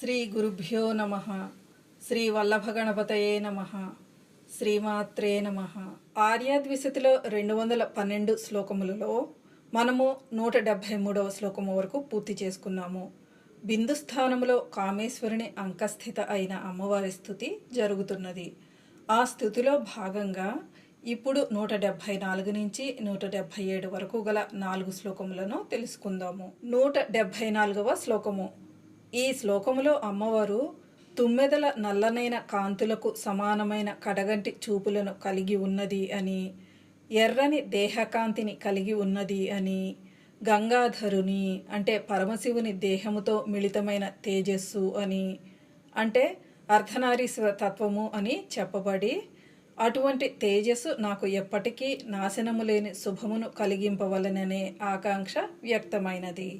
శ్రీ గురుభ్యో నమ. శ్రీ వల్లభగణపతయే నమ. శ్రీమాత్రే నమ. ఆర్యాద్విశతిలో రెండు వందల పన్నెండు శ్లోకములలో మనము నూట డెబ్భై మూడవ శ్లోకము వరకు పూర్తి చేసుకున్నాము. బిందు స్థానములో కామేశ్వరుని అంకస్థిత అయిన అమ్మవారి స్థుతి జరుగుతున్నది. ఆ స్థుతిలో భాగంగా ఇప్పుడు నూట డెబ్భై నాలుగు నుంచి నూట డెబ్భై ఏడు వరకు గల నాలుగు శ్లోకములను తెలుసుకుందాము. నూట డెబ్భై నాలుగవ శ్లోకము. ఈ శ్లోకములో అమ్మవారు తుమ్మెదల నల్లనైన కాంతులకు సమానమైన కడగంటి చూపులను కలిగి ఉన్నది అని ఎర్రని దేహకాంతిని కలిగి ఉన్నది అని గంగాధరుని అంటే పరమశివుని దేహముతో మిళితమైన తేజస్సు అని అంటే అర్ధనారీశ్వర తత్వము అని చెప్పబడి అటువంటి తేజస్సు నాకు ఎప్పటికీ నాశనము లేని శుభమును కలిగింపవలననే ఆకాంక్ష వ్యక్తమైనది.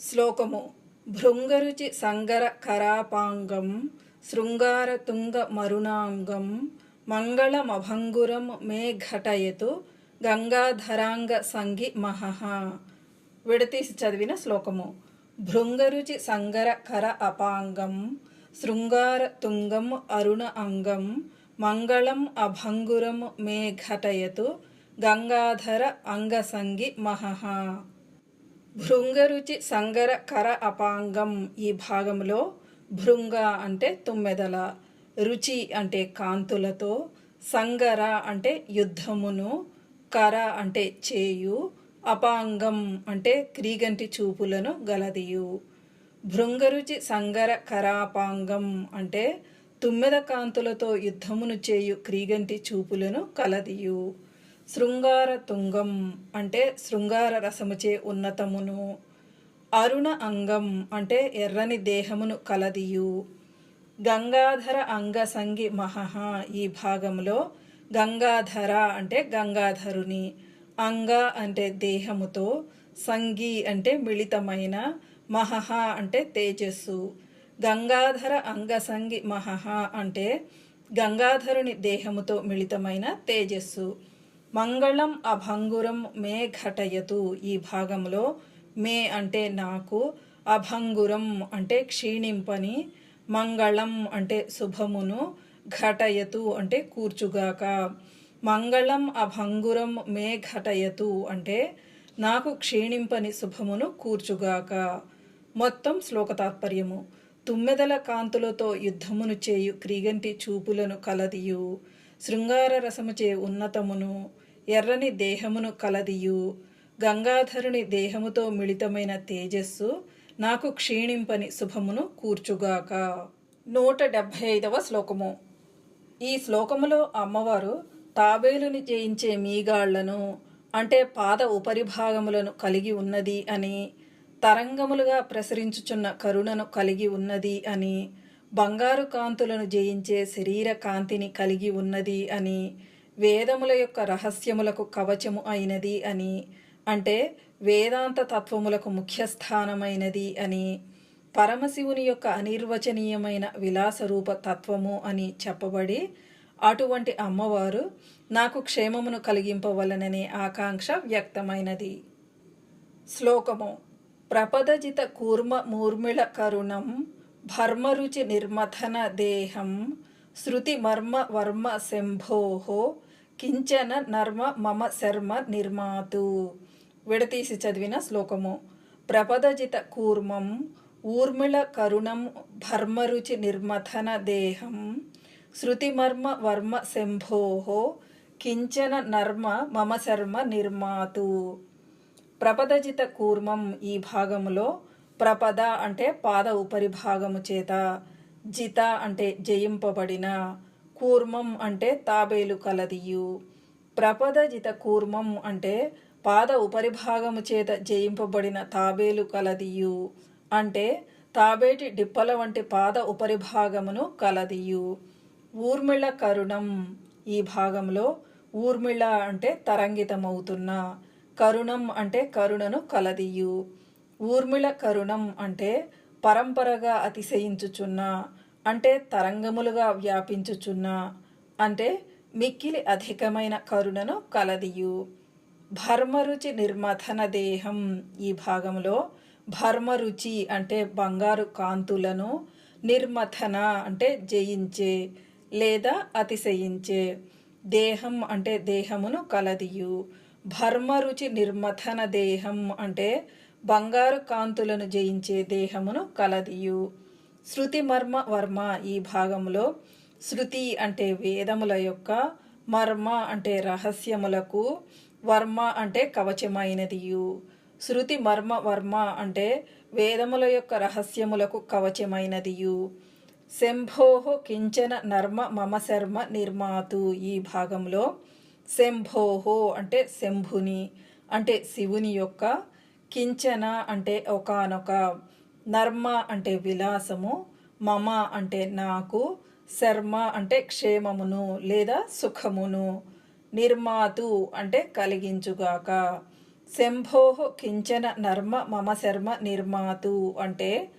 శ్లోకము భృంగరుచి సంగర కరాపాంగం శృంగారతుంగ మరుణాంగం మంగళమభంగురం మే ఘటయతు గంగాధరాంగ సంగి మహః విడతీసి చదివిన శ్లోకము. భృంగరుచి సంగర కర అపాంగం శృంగార తుంగం అరుణ అంగం మంగళం అభంగురం మే ఘటయతు గంగాధర అంగసంగి మహః భృంగరుచి సంగర కర అపాంగం ఈ భాగంలో భృంగ అంటే తుమ్మెదల రుచి అంటే కాంతులతో సంగర అంటే యుద్ధమును కర అంటే చేయు అపాంగం అంటే క్రీగంటి చూపులను గలదియు. భృంగరుచి సంగర కరాపాంగం అంటే తుమ్మెద కాంతులతో యుద్ధమును చేయు క్రీగంటి చూపులను కలదియు. శృంగార తుంగం అంటే శృంగార రసముచే ఉన్నతమును. అరుణ అంగం అంటే ఎర్రని దేహమును కలదియు. గంగాధర అంగసంగి మహః ఈ భాగంలో గంగాధర అంటే గంగాధరుని. అంగ అంటే దేహముతో సంగి అంటే మిళితమైన మహహ అంటే తేజస్సు. గంగాధర అంగసంగి మహహ అంటే గంగాధరుని దేహముతో మిళితమైన తేజస్సు. మంగళం అభంగురం మే ఘటయతు ఈ భాగంలో మే అంటే నాకు అభంగురం అంటే క్షీణింపని మంగళం అంటే శుభమును ఘటయతు అంటే కూర్చుగాక. మంగళం అభంగురం మే ఘటయతు అంటే నాకు క్షీణింపని శుభమును కూర్చుగాక. మొత్తం శ్లోక తాత్పర్యము. తుమ్మెదల కాంతులతో యుద్ధమును చేయు క్రీగంటి చూపులను కలదియు. శృంగార రసముచే ఉన్నతమును. ఎర్రని దేహమును కలదియు. గంగాధరుని దేహముతో మిళితమైన తేజస్సు నాకు క్షీణింపని శుభమును కూర్చుగాక. నూట డెబ్భై ఐదవ శ్లోకము. ఈ శ్లోకములో అమ్మవారు తాబేలుని జయించే మీగాళ్ళను అంటే పాద ఉపరిభాగములను కలిగి ఉన్నది అని తరంగములుగా ప్రసరించుచున్న కరుణను కలిగి ఉన్నది అని బంగారు కాంతులను జయించే శరీర కాంతిని కలిగి ఉన్నది అని వేదముల యొక్క రహస్యములకు కవచము అయినది అని అంటే వేదాంత తత్వములకు ముఖ్యస్థానమైనది అని పరమశివుని యొక్క అనిర్వచనీయమైన విలాసరూప తత్వము అని చెప్పబడి అటువంటి అమ్మవారు నాకు క్షేమమును కలిగింపవలననే ఆకాంక్ష వ్యక్తమైనది. శ్లోకము ప్రపదజిత కూర్మ మూర్మిళ కరుణం భర్మరుచి నిర్మథన దేహం శృతి మర్మ వర్మ శంభోహో కించన నర్మ మమ శర్మ నిర్మాతు. విడతీసి చదివిన శ్లోకము. ప్రపదజిత కూర్మం ఊర్మిళ కరుణం భర్మరుచి నిర్మథన దేహం. శృతిమర్మ వర్మ శంభో కించన నర్మ మమ శర్మ నిర్మాతు. ప్రపదజిత కూర్మం ఈ భాగములో ప్రపద అంటే పాద ఉపరి భాగము చేత జిత అంటే జయింపబడిన కూర్మం అంటే తాబేలు కలదియు. ప్రపదజిత కూర్మం అంటే పాద ఉపరిభాగము చేత జయింపబడిన తాబేలు కలదియు అంటే తాబేటి డిప్పల వంటి పాద ఉపరిభాగమును కలదియు. ఊర్మిళ కరుణం ఈ భాగంలో ఊర్మిళ అంటే తరంగితమవుతున్న. కరుణం అంటే కరుణను కలదియు. ఊర్మిళ కరుణం అంటే పరంపరగా అతిశయించుచున్న. అంటే తరంగములుగా వ్యాపించుచున్న అంటే మిక్కిలి అధికమైన కరుణను కలదియు. భర్మరుచి నిర్మథన దేహం ఈ భాగంలో భర్మరుచి అంటే బంగారు కాంతులను నిర్మథన అంటే జయించే లేదా అతిశయించే. దేహం అంటే దేహమును కలదియు. భర్మరుచి నిర్మథన దేహం అంటే బంగారు కాంతులను జయించే దేహమును కలదియు. శృతి మర్మ వర్మ ఈ భాగంలో శృతి అంటే వేదముల యొక్క మర్మ అంటే రహస్యములకు వర్మ అంటే కవచమైనదియు. శృతి మర్మ వర్మ అంటే వేదముల యొక్క రహస్యములకు కవచమైనదియు. శంభోహ కించన నర్మ మమ శర్మ నిర్మాతు ఈ భాగంలో శంభోహో అంటే శంభుని అంటే శివుని యొక్క కించన అంటే ఒకానొక. నర్మ అంటే విలాసము మమ అంటే నాకు శర్మ అంటే క్షేమమును లేదా సుఖమును నిర్మాతు అంటే కలిగించుగాక. శంభోహ కించన నర్మ మమ శర్మ నిర్మాతు అంటే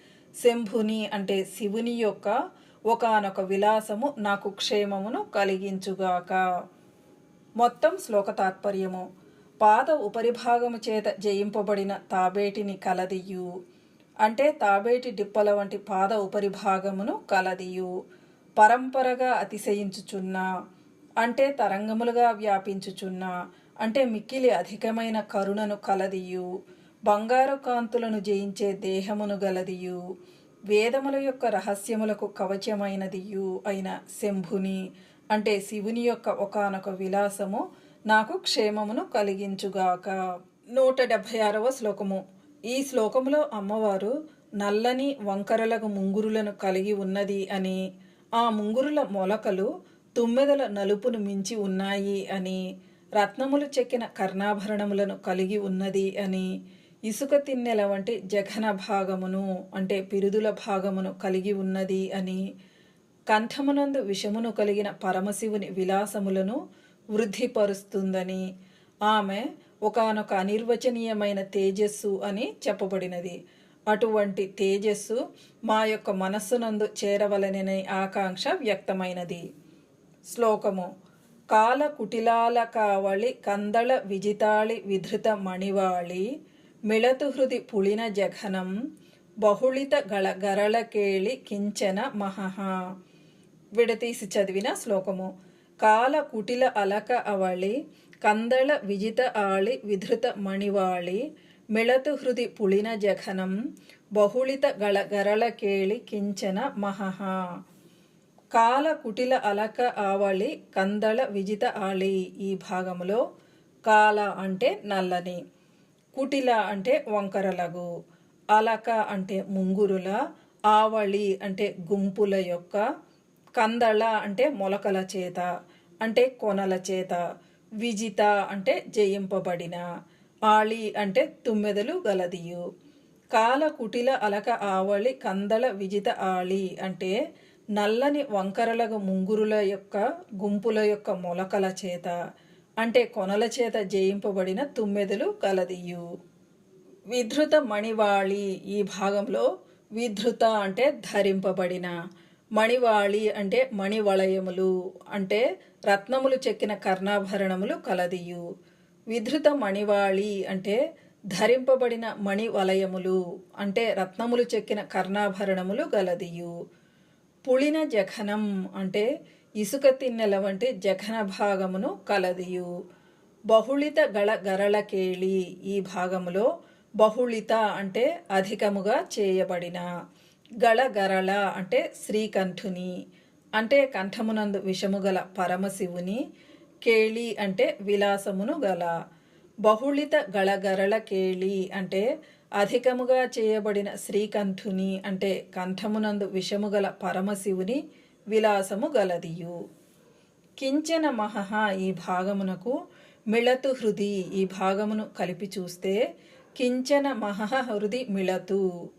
శంభుని అంటే శివుని యొక్క ఒకనొక విలాసము నాకు క్షేమమును కలిగించుగాక. మొత్తం శ్లోక తాత్పర్యము. పాద ఉపరిభాగము చేత జయింపబడిన తాబేటిని కలదియు. అంటే తాబేటి డిప్పల వంటి పాద ఉపరిభాగమును కలదియు. పరంపరగా అతిశయించుచున్న అంటే తరంగములుగా వ్యాపించుచున్న అంటే మిక్కిలి అధికమైన కరుణను కలదియు. బంగారు కాంతులను జయించే దేహమును గలదియు. వేదముల యొక్క రహస్యములకు కవచమైనదియు అయిన శంభుని అంటే శివుని యొక్క ఒకనొక విలాసము నాకు క్షేమమును కలిగించుగాక. నూట డెబ్భై ఆరవ శ్లోకము. ఈ శ్లోకములో అమ్మవారు నల్లని వంకరలకు ముంగురులను కలిగి ఉన్నది అని ఆ ముంగురుల మొలకలు తుమ్మెదల నలుపును మించి ఉన్నాయి అని రత్నములు చెక్కిన కర్ణాభరణములను కలిగి ఉన్నది అని ఇసుక తిన్నెల వంటి జఘన భాగమును అంటే పిరుదుల భాగమును కలిగి ఉన్నది అని కంఠమునందు విషమును కలిగిన పరమశివుని విలాసములను వృద్ధిపరుస్తుందని ఆమె ఒకనొక అనిర్వచనీయమైన తేజస్సు అని చెప్పబడినది. అటువంటి తేజస్సు మా యొక్క మనస్సునందు చేరవలననే ఆకాంక్ష వ్యక్తమైనది. శ్లోకము. కాల కుటిలాల కావళి కందళ విజితాళి విధృత మణివాళి మిళతు హృది పుళిన జఘనం బహుళిత గళ గరళకేళి కించన మహహ. విడతీసి చదివిన శ్లోకము. కాల కుటిల అలక అవళి కందళ విజిత ఆళి విధృత మణివాళి మిళతు హృది పుళిన జఘనం బహుళిత గళ గరళకేళి కించన మహహ కాల కుటిల అలక ఆవళి కందళ విజిత ఆళి ఈ భాగములో కాల అంటే నల్లని కుటిల అంటే వంకరలగు అలక అంటే ముంగురుల ఆవళి అంటే గుంపుల యొక్క కందళ అంటే మొలకల చేత అంటే కొనల చేత విజిత అంటే జయింపబడిన ఆళి అంటే తుమ్మెదలు గలదియు. కాల కుటిల అలక ఆవళి కందల విజిత ఆళి అంటే నల్లని వంకరల ముంగురుల యొక్క గుంపుల యొక్క మొలకల చేత అంటే కొనల చేత జయింపబడిన తుమ్మెదలు కలదియు విధృత మణివాళి ఈ భాగంలో విధృత అంటే ధరింపబడిన మణివాళి అంటే మణివలయములు అంటే రత్నములు చెక్కిన కర్ణాభరణములు కలదియు. విధృత మణివాళి అంటే ధరింపబడిన మణి వలయములు అంటే రత్నములు చెక్కిన కర్ణాభరణములు గలదియు. పుళిన జఘనం అంటే ఇసుక తిన్నెల వంటి జఘన భాగమును కలదియు. బహుళిత గళ గరళకేళి ఈ భాగములో బహుళిత అంటే అధికముగా చేయబడిన. గళగరళ అంటే శ్రీకంఠుని అంటే కంఠమునందు విషము గల పరమశివుని కేళి అంటే విలాసమును గల. బహుళిత గళగరళ కేళి అంటే అధికముగా చేయబడిన శ్రీకంఠుని అంటే కంఠమునందు విషము గల పరమశివుని విలాసము గలదియు. కించన మహహ ఈ భాగమునకు మిళతు హృది ఈ భాగమును కలిపి చూస్తే కించన మహహ హృది మిళతు.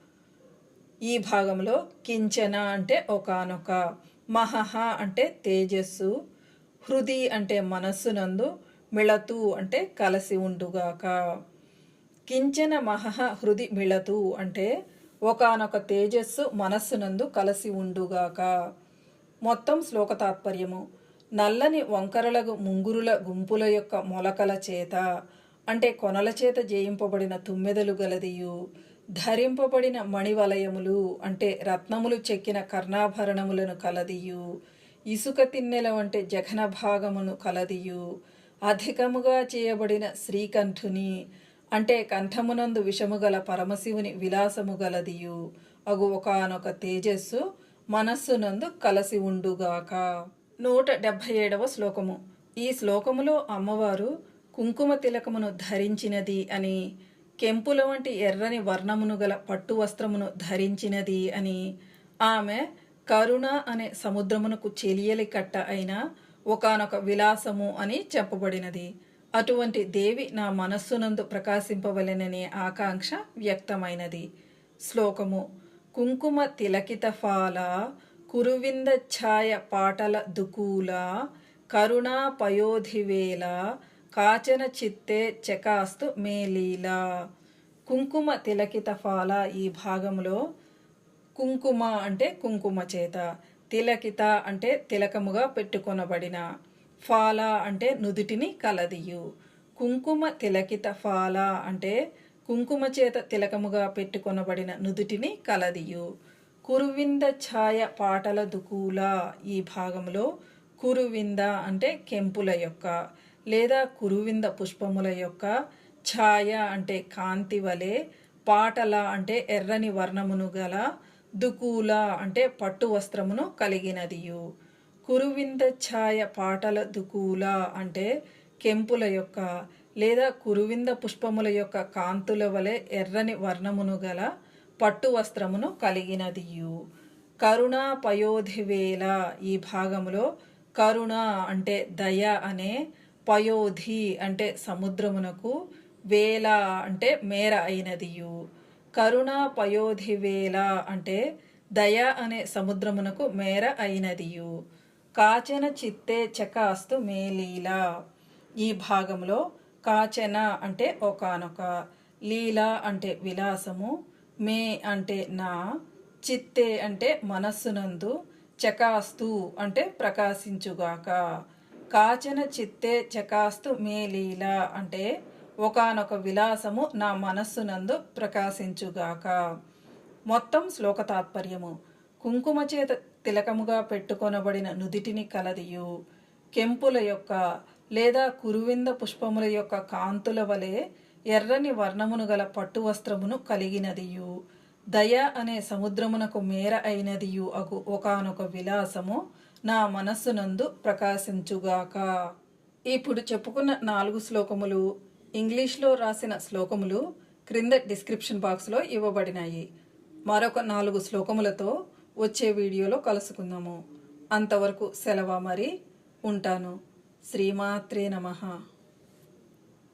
ఈ భాగంలో కించన అంటే ఒకనొక మహహ అంటే తేజస్సు హృది అంటే మనస్సునందు మిళతు అంటే కలసి ఉండుగాక. కించన మహహ హృది మిళతు అంటే ఒకనొక తేజస్సు మనస్సునందు కలసి ఉండుగాక. మొత్తం శ్లోక తాత్పర్యము నల్లని వంకరలకు ముంగురుల గుంపుల యొక్క మొలకల చేత అంటే కొనల చేత జయింపబడిన తుమ్మెదలు గలదియు. ధరింపబడిన మణివలయములు అంటే రత్నములు చెక్కిన కర్ణాభరణములను కలదియు. ఇసుక తిన్నెల వంటి జఘన భాగమును కలదియు. అధికముగా చేయబడిన శ్రీకంఠుని అంటే కంఠమునందు విషము గల పరమశివుని విలాసము గలదియు. అగు ఒకనొక తేజస్సు మనస్సునందు కలసి ఉండుగాక. నూట డెబ్భై ఏడవ శ్లోకము. ఈ శ్లోకములో అమ్మవారు కుంకుమ తిలకమును ధరించినది అని కెంపుల వంటి ఎర్రని వర్ణమును గల పట్టు వస్త్రమును ధరించినది అని. ఆమె కరుణ అనే సముద్రమునకు చెలియలి కట్ట అయిన ఒకనొక విలాసము అని చెప్పబడినది. అటువంటి దేవి నా మనస్సునందు ప్రకాశింపవలెననే ఆకాంక్ష వ్యక్తమైనది. శ్లోకము కుంకుమ తిలకిత ఫాల కురువింద ఛాయ పాటల దుకూల కరుణా పయోధివేల కాచన చిత్తే చకాస్తు మేలీల కుంకుమ తిలకిత ఫాల ఈ భాగంలో కుంకుమ అంటే కుంకుమ చేత తిలకిత అంటే తిలకముగా పెట్టుకొనబడిన ఫాల అంటే నుదుటిని కలదియు. కుంకుమ తిలకిత ఫాల అంటే కుంకుమ చేత తిలకముగా పెట్టుకొనబడిన నుదుటిని కలదియు. కురువింద ఛాయ పాటల దుకూల ఈ భాగంలో కురువింద అంటే కెంపుల యొక్క లేదా కురువింద పుష్పముల యొక్క ఛాయ అంటే కాంతి వలె పాటల అంటే ఎర్రని వర్ణమును గల దుకూల అంటే పట్టు వస్త్రమును కలిగినదియు. కురువింద ఛాయ పాటల దుకూల అంటే కెంపుల యొక్క లేదా కురువింద పుష్పముల యొక్క కాంతుల వలె ఎర్రని వర్ణమును గల పట్టు వస్త్రమును కలిగినదియు. కరుణ పయోధివేల ఈ భాగములో కరుణ అంటే దయ అనే పయోధి అంటే సముద్రమునకు వేల అంటే మేర అయినదియు. కరుణ పయోధి పయోధివేల అంటే దయ అనే సముద్రమునకు మేర అయినదియు. కాచన చిత్తే చకాస్తు మేలీల. ఈ భాగంలో కాచన అంటే ఒకనొక లీల అంటే విలాసము మే అంటే నా చిత్తే అంటే మనస్సునందు చకాస్తు అంటే ప్రకాశించుగాక. కాచన చిత్తే చకాస్తు మే లీల అంటే ఒకనొక విలాసము నా మనస్సునందు ప్రకాశించుగాక. మొత్తం శ్లోక తాత్పర్యము. కుంకుమ చేత తిలకముగా పెట్టుకొనబడిన నుదిటిని కలదియు. కెంపుల యొక్క లేదా కురువింద పుష్పముల యొక్క కాంతుల వలె ఎర్రని వర్ణమును గల పట్టు వస్త్రమును కలిగినదియు. దయ అనే సముద్రమునకు మేర అయినదియు అగు ఒకనొక విలాసము నా మనస్సునందు ప్రకాశించుగాక. ఇప్పుడు చెప్పుకున్న నాలుగు శ్లోకములు ఇంగ్లీష్లో రాసిన శ్లోకములు క్రింద డిస్క్రిప్షన్ బాక్స్లో ఇవ్వబడినాయి. మరొక నాలుగు శ్లోకములతో వచ్చే వీడియోలో కలుసుకుందాము. అంతవరకు సెలవు మరి? ఉంటాను. శ్రీమాత్రే నమః.